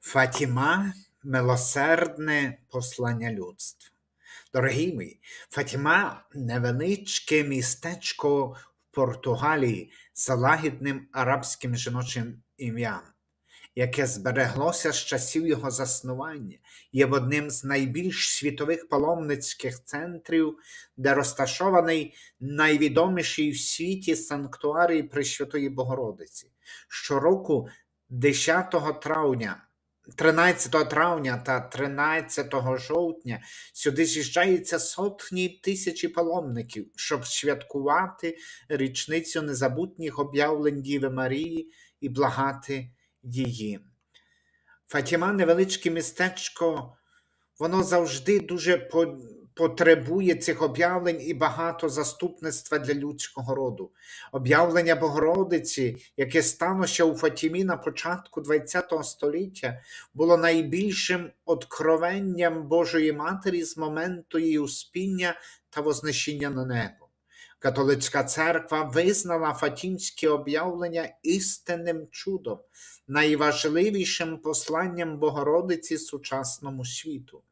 Фатіма милосердне послання людства. Дорогі мої, Фатіма невеличке містечко в Португалії з лагідним арабським жіночим ім'ям, яке збереглося з часів його заснування, є одним з найбільш світових паломницьких центрів, де розташований найвідоміший в світі санктуарій Пресвятої Богородиці. Щороку 10 травня 13 травня та 13 жовтня сюди з'їжджаються сотні тисячі паломників, щоб святкувати річницю незабутніх об'явлень Діви Марії і благати її. Фатіма невеличке містечко, воно завжди дуже по- потребує цих об'явлень і багато заступництва для людського роду. Об'явлення Богородиці, яке сталося у Фатімі на початку ХХ століття, було найбільшим откровенням Божої Матері з моменту її успіння та вознесіння на небо. Католицька церква визнала фатімське об'явлення істинним чудом, найважливішим посланням Богородиці сучасному світу.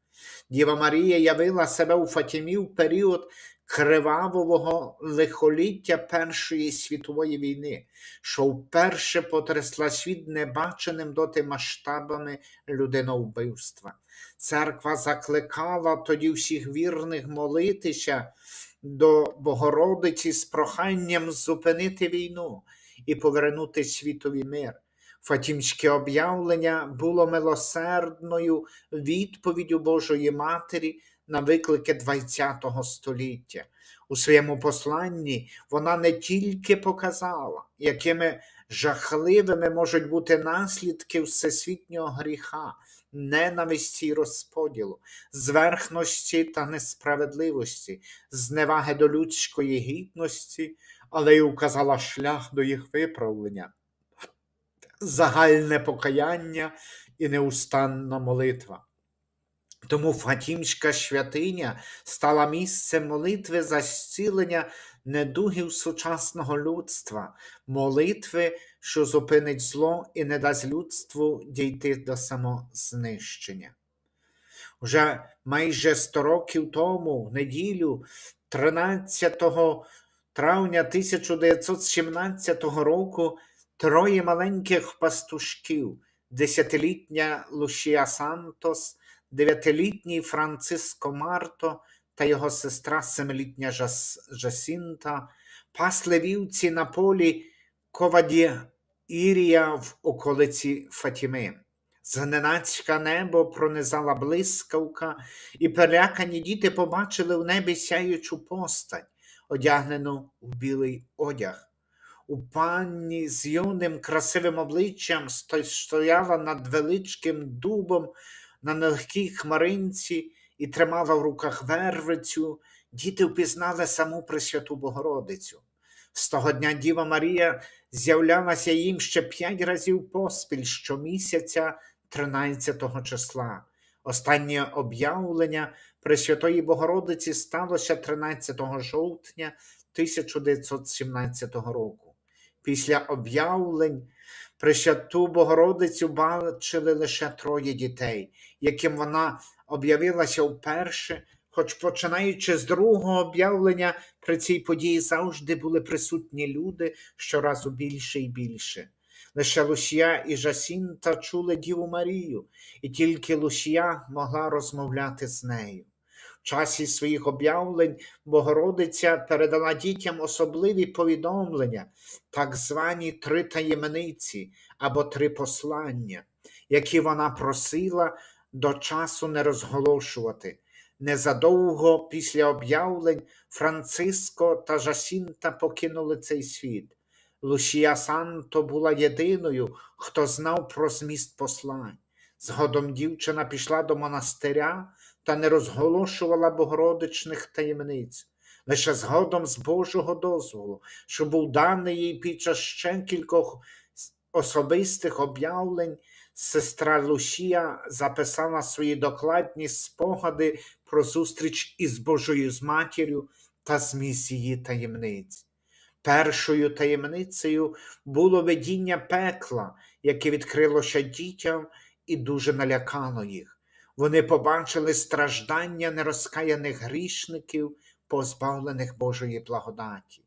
Діва Марія явила себе у Фатімі в період кривавого лихоліття Першої світової війни, що вперше потрясла світ небаченим доти масштабами людиновбивства. Церква закликала тоді всіх вірних молитися до Богородиці з проханням зупинити війну і повернути світові мир. Фатімське об'явлення було милосердною відповіддю Божої Матері на виклики ХХ століття. У своєму посланні вона не тільки показала, якими жахливими можуть бути наслідки всесвітнього гріха, ненависті й розподілу, зверхності та несправедливості, зневаги до людської гідності, але й указала шлях до їх виправлення загальне покаяння і неустанна молитва. Тому Фатімська святиня стала місцем молитви за зцілення недугів сучасного людства, молитви, що зупинить зло і не дасть людству дійти до самознищення. Уже майже 100 років тому, в неділю, 13 травня 1917 року, троє маленьких пастушків, десятилітня Лушія Сантос, дев'ятилітній Франциско Марто та його сестра семилітня Жас... Жасінта, пасли вівці на полі Коваді Ірія в околиці Фатіми. Зненацька небо пронизала блискавка, і перелякані діти побачили в небі сяючу постать, одягнену в білий одяг. У панні з юним красивим обличчям стояла над величким дубом на нелегкій хмаринці і тримала в руках вервицю. Діти впізнали саму Пресвяту Богородицю. З того дня Діва Марія з'являлася їм ще п'ять разів поспіль щомісяця 13 числа. Останнє об'явлення Пресвятої Богородиці сталося 13 жовтня 1917 року. Після об'явлень Пресвяту Богородицю бачили лише троє дітей, яким вона об'явилася вперше, хоч починаючи з другого об'явлення, при цій події завжди були присутні люди щоразу більше і більше. Лише Лусія і Жасінта чули Діву Марію, і тільки Лусія могла розмовляти з нею. В часі своїх об'явлень Богородиця передала дітям особливі повідомлення, так звані три таємниці або три послання, які вона просила до часу не розголошувати. Незадовго після об'явлень Франциско та Жасінта покинули цей світ. Лушія Санто була єдиною, хто знав про зміст послань. Згодом дівчина пішла до монастиря та не розголошувала богородичних таємниць. Лише згодом з Божого дозволу, що був даний їй під час ще кількох особистих об'явлень, сестра Лушія записала свої докладні спогади про зустріч із Божою з матір'ю та зміст її таємниць. Першою таємницею було видіння пекла, яке відкрилося дітям і дуже налякало їх. Вони побачили страждання нерозкаяних грішників, позбавлених Божої благодаті.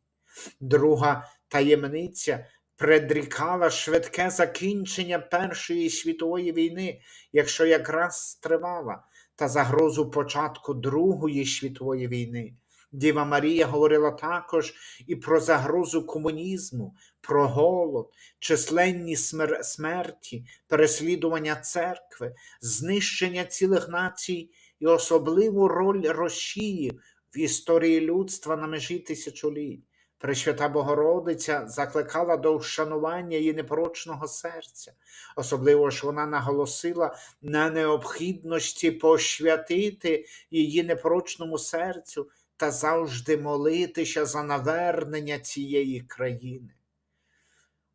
Друга таємниця предрікала швидке закінчення Першої світової війни, якщо якраз тривала, та загрозу початку Другої світової війни. Діва Марія говорила також і про загрозу комунізму, про голод, численні смер- смерті, переслідування церкви, знищення цілих націй і особливу роль Росії в історії людства на межі тисячоліть. Пресвята Богородиця закликала до вшанування її непорочного серця. Особливо ж вона наголосила на необхідності посвятити її непорочному серцю та завжди молитися за навернення цієї країни.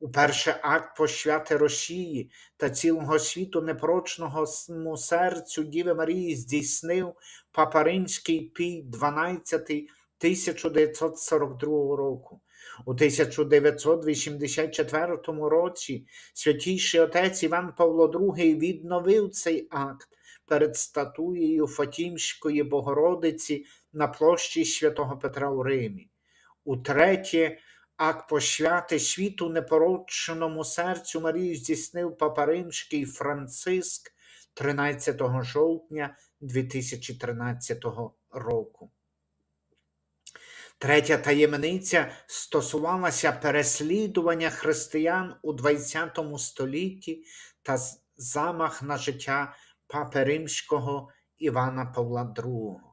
Уперше акт посвяти Росії та цілого світу непорочного с- серцю Діви Марії здійснив Папа Римський Пій XII 1942 року. У 1984 році святійший отець Іван Павло II відновив цей акт перед статуєю Фатімської Богородиці на площі святого Петра у Римі. Утретє, акт посвяти світу непорочному серцю Марії здійснив Папа Римський Франциск 13 жовтня 2013 року. Третя таємниця стосувалася переслідування християн у ХХ столітті та замах на життя Папи Римського Івана Павла II.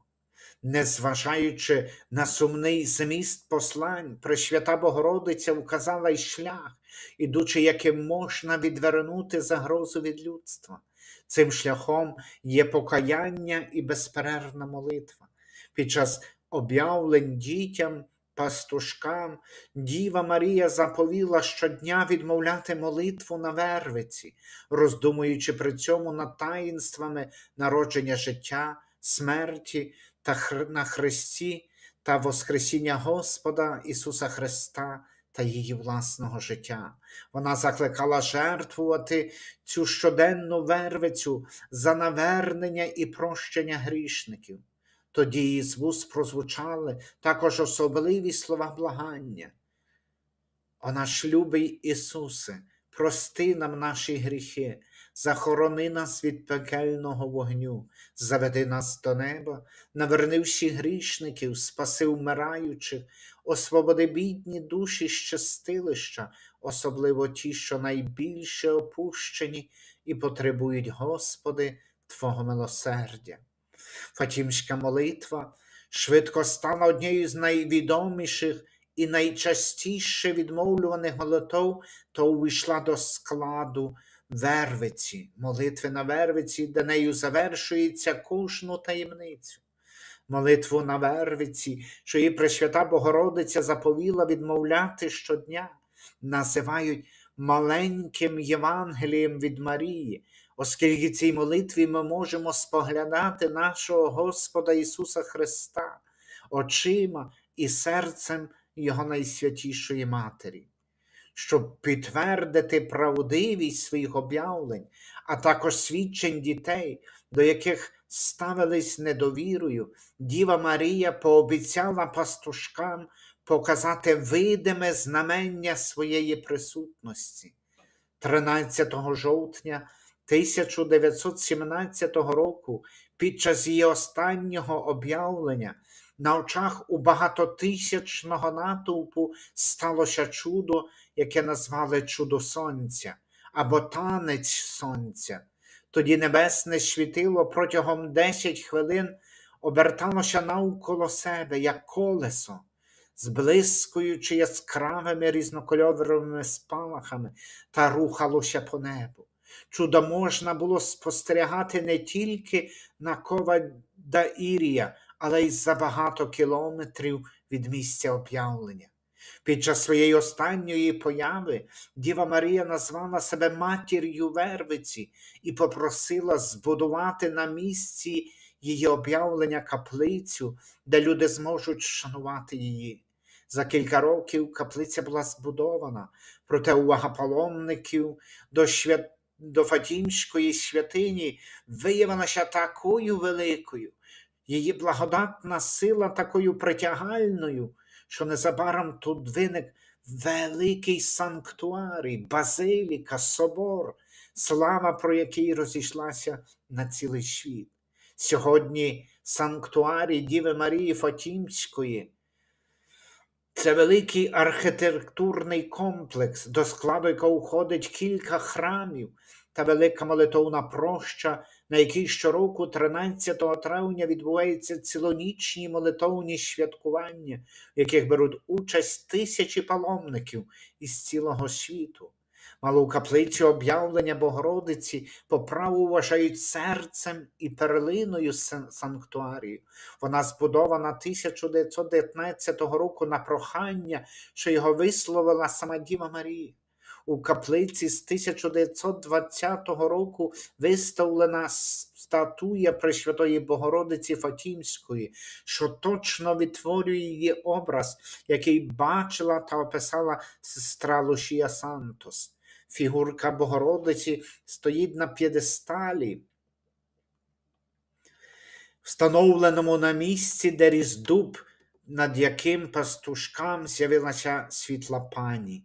Незважаючи на сумний зміст послань, Пресвята Богородиця вказала й шлях, ідучи яким можна відвернути загрозу від людства. Цим шляхом є покаяння і безперервна молитва. Під час об'явлень дітям, пастушкам, Діва Марія заповіла щодня відмовляти молитву на вервиці, роздумуючи при цьому над таїнствами народження життя, смерті та на Христі та Воскресіння Господа Ісуса Христа та її власного життя. Вона закликала жертвувати цю щоденну вервицю за навернення і прощення грішників. Тоді її з вуст прозвучали також особливі слова благання. О наш любий Ісусе, прости нам наші гріхи, захорони нас від пекельного вогню, заведи нас до неба, наверни всіх грішників, спаси вмираючих, освободи бідні душі з чистилища, особливо ті, що найбільше опущені і потребують, Господи, Твого милосердя. Фатімська молитва швидко стала однією з найвідоміших і найчастіше відмовлюваних молитов, то увійшла до складу вервиці, молитви на вервиці, де нею завершується кожну таємницю. Молитву на вервиці, що її Пресвята Богородиця заповіла відмовляти щодня, називають маленьким Євангелієм від Марії, оскільки цій молитві ми можемо споглядати нашого Господа Ісуса Христа очима і серцем Його найсвятішої Матері. Щоб підтвердити правдивість своїх об'явлень, а також свідчень дітей, до яких ставились недовірою, Діва Марія пообіцяла пастушкам показати видиме знамення своєї присутності. 13 жовтня 1917 року, під час її останнього об'явлення, на очах у багатотисячного натовпу сталося чудо, яке назвали чудо сонця або танець сонця. Тоді небесне світило протягом 10 хвилин оберталося навколо себе, як колесо, зблискуючи яскравими різнокольоровими спалахами та рухалося по небу. Чудо можна було спостерігати не тільки на Ковада Ірія, але й за багато кілометрів від місця об'явлення. Під час своєї останньої появи Діва Марія назвала себе матір'ю Вервиці і попросила збудувати на місці її об'явлення каплицю, де люди зможуть шанувати її. За кілька років каплиця була збудована, проте увага паломників до свят до Фатімської святині виявилася такою великою, її благодатна сила такою притягальною, що незабаром тут виник великий санктуарій, базиліка, собор, слава про який розійшлася на цілий світ. Сьогодні санктуарій Діви Марії Фатімської це великий архітектурний комплекс, до складу якого входить кілька храмів та велика молитовна проща, на якій щороку, 13 травня, відбуваються цілонічні молитовні святкування, в яких беруть участь тисячі паломників із цілого світу. Малу каплицю об'явлення Богородиці по праву вважають серцем і перлиною санктуарію. Вона збудована 1919 року на прохання, що його висловила сама Діва Марія. У каплиці з 1920 року виставлена статуя Пресвятої Богородиці Фатімської, що точно відтворює її образ, який бачила та описала сестра Лушія Сантос. Фігурка Богородиці стоїть на п'єдесталі, встановленому на місці, де ріс дуб, над яким пастушкам з'явилася світла пані.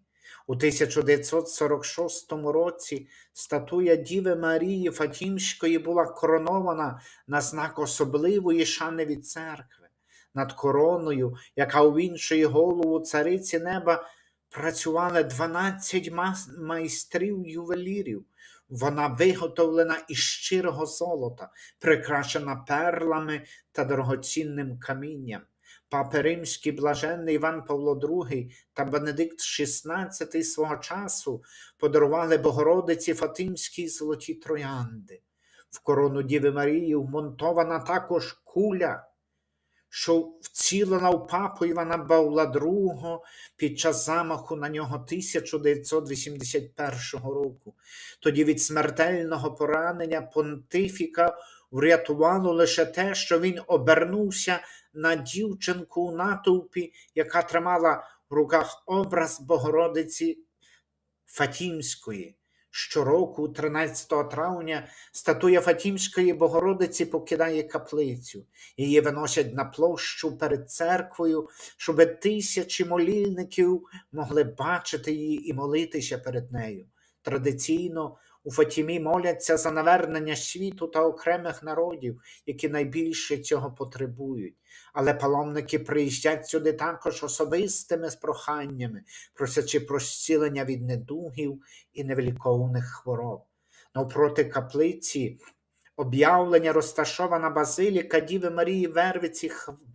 У 1946 році статуя Діви Марії Фатімської була коронована на знак особливої шани від церкви. Над короною, яка увінчує голову цариці неба, працювали 12 майстрів-ювелірів. Вона виготовлена із щирого золота, прикрашена перлами та дорогоцінним камінням. Папи Римський блаженний Іван Павло II та Бенедикт XVI свого часу подарували Богородиці Фатимській золоті троянди. В корону Діви Марії вмонтована також куля, що вцілена в папу Івана Павла II під час замаху на нього 1981 року. Тоді від смертельного поранення понтифіка врятувало лише те, що він обернувся на дівчинку у натовпі, яка тримала в руках образ Богородиці Фатімської. Щороку, 13 травня, статуя Фатімської Богородиці покидає каплицю. Її виносять на площу перед церквою, щоб тисячі молільників могли бачити її і молитися перед нею. Традиційно у Фатімі моляться за навернення світу та окремих народів, які найбільше цього потребують. Але паломники приїздять сюди також особистими проханнями, просячи про зцілення від недугів і невеликовних хвороб. Навпроти каплиці об'явлення розташована базиліка Діви Марії Вервиці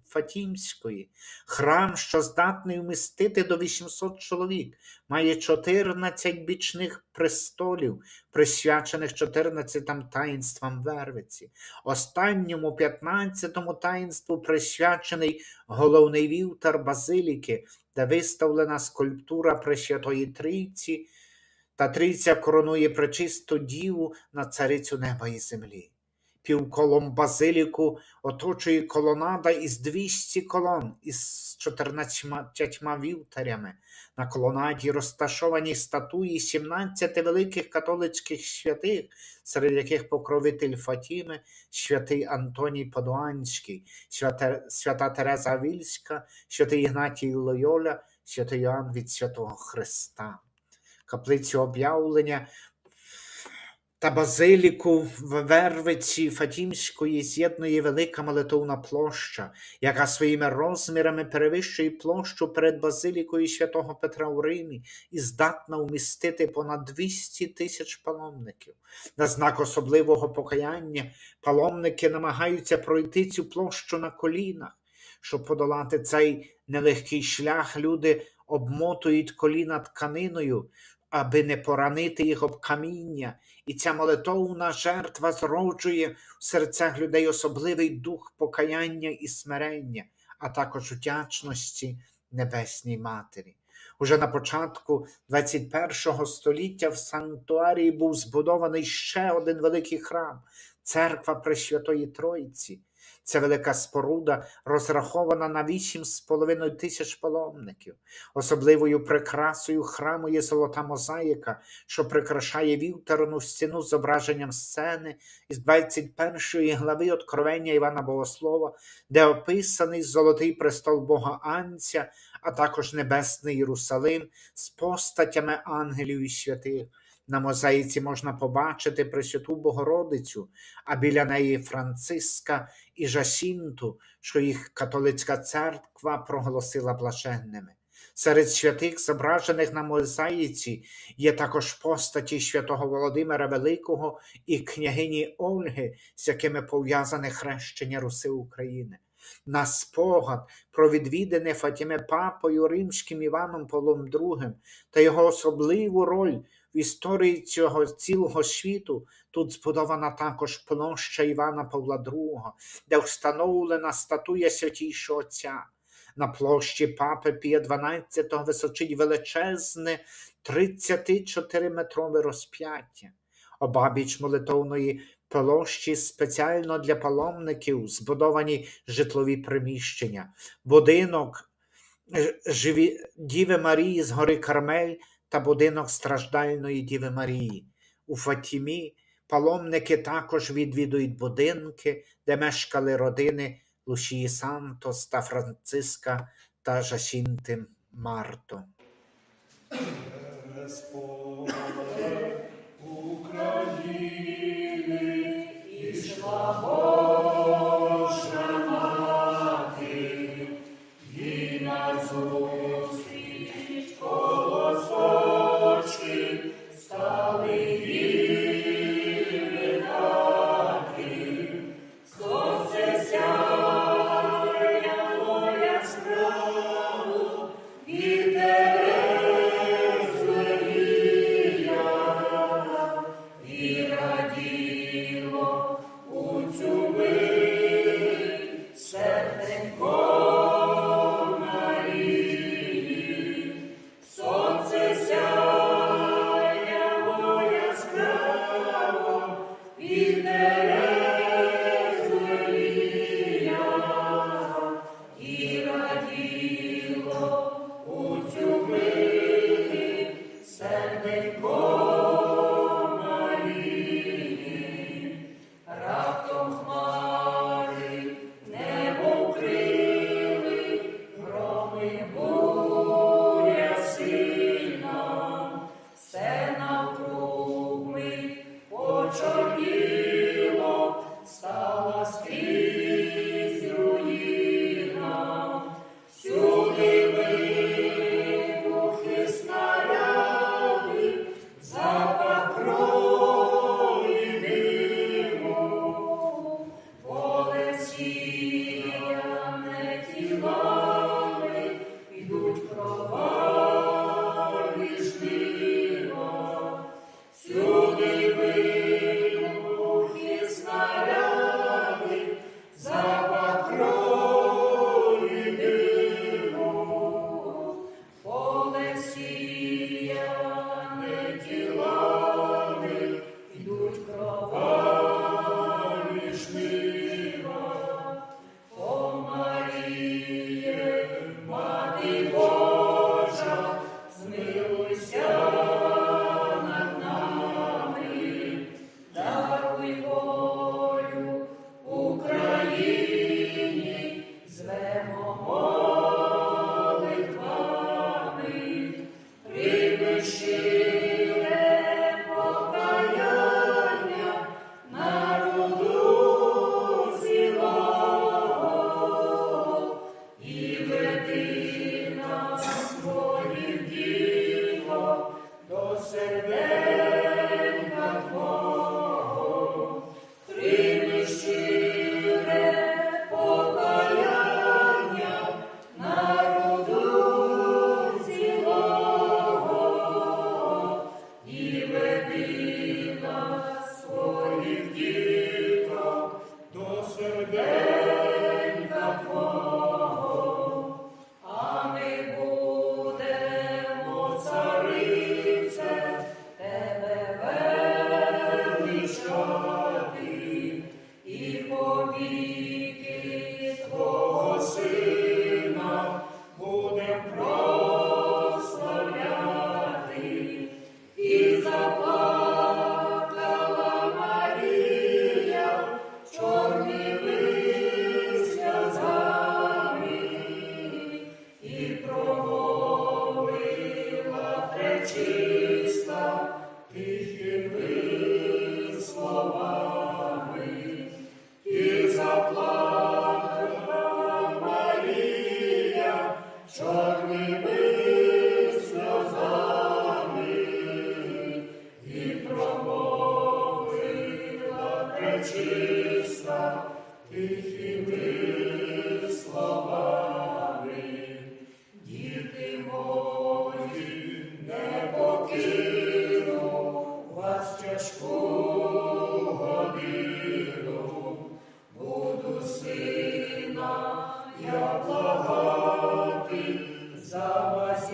Фатімської, храм, що здатний вмістити до 800 чоловік, має 14 бічних престолів, присвячених 14 таїнствам Вервиці. Останньому 15-му таїнству присвячений головний вівтар базиліки, де виставлена скульптура Пресвятої Трійці, та трійця коронує пречисту діву на царицю неба і землі. Півколом базиліку оточує колонада із 200 колон із 14 вівтарями. На колонаді розташовані статуї 17 великих католицьких святих, серед яких покровитель Фатіми, святий Антоній Падуанський, свята, свята Тереза Вільська, святий Ігнатій Лойоля, святий Йоанн від Святого Христа каплицю об'явлення та базиліку в Вервиці Фатімської з'єднує велика молитовна площа, яка своїми розмірами перевищує площу перед базилікою святого Петра у Римі і здатна вмістити понад 200 тисяч паломників. На знак особливого покаяння паломники намагаються пройти цю площу на колінах. Щоб подолати цей нелегкий шлях, люди обмотують коліна тканиною, аби не поранити їх об каміння, і ця молитовна жертва зроджує в серцях людей особливий дух покаяння і смирення, а також вдячності Небесній Матері. Уже на початку 21 століття в санктуарії був збудований ще один великий храм церква Пресвятої Тройці. Ця велика споруда розрахована на 8,5 тисяч паломників. Особливою прикрасою храму є золота мозаїка, що прикрашає вівтарну стіну з зображенням сцени із 21 глави Откровення Івана Богослова, де описаний золотий престол Бога Анця, а також Небесний Єрусалим з постатями ангелів і святих. На мозаїці можна побачити Пресвяту Богородицю, а біля неї Франциска і Жасінту, що їх католицька церква проголосила блаженними. Серед святих, зображених на мозаїці, є також постаті святого Володимира Великого і княгині Ольги, з якими пов'язане хрещення Руси України. На спогад про відвідане Фатіме папою римським Іваном Павлом II та його особливу роль в історії цього цілого світу тут збудована також площа Івана Павла II, де встановлена статуя святійшого Отця. На площі папи Пія XII височить величезне 34-метрове розп'яття. Обабіч молитовної площі спеціально для паломників збудовані житлові приміщення, будинок е, живі, Діви Марії з гори Кармель та будинок страждальної Діви Марії. У Фатімі паломники також відвідують будинки, де мешкали родини Лушії Сантос та Франциска та Жасінти Марто. пречиста, тихими словами, діти мої, не покину вас годину, буду сина, я благати за вас.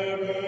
Amen.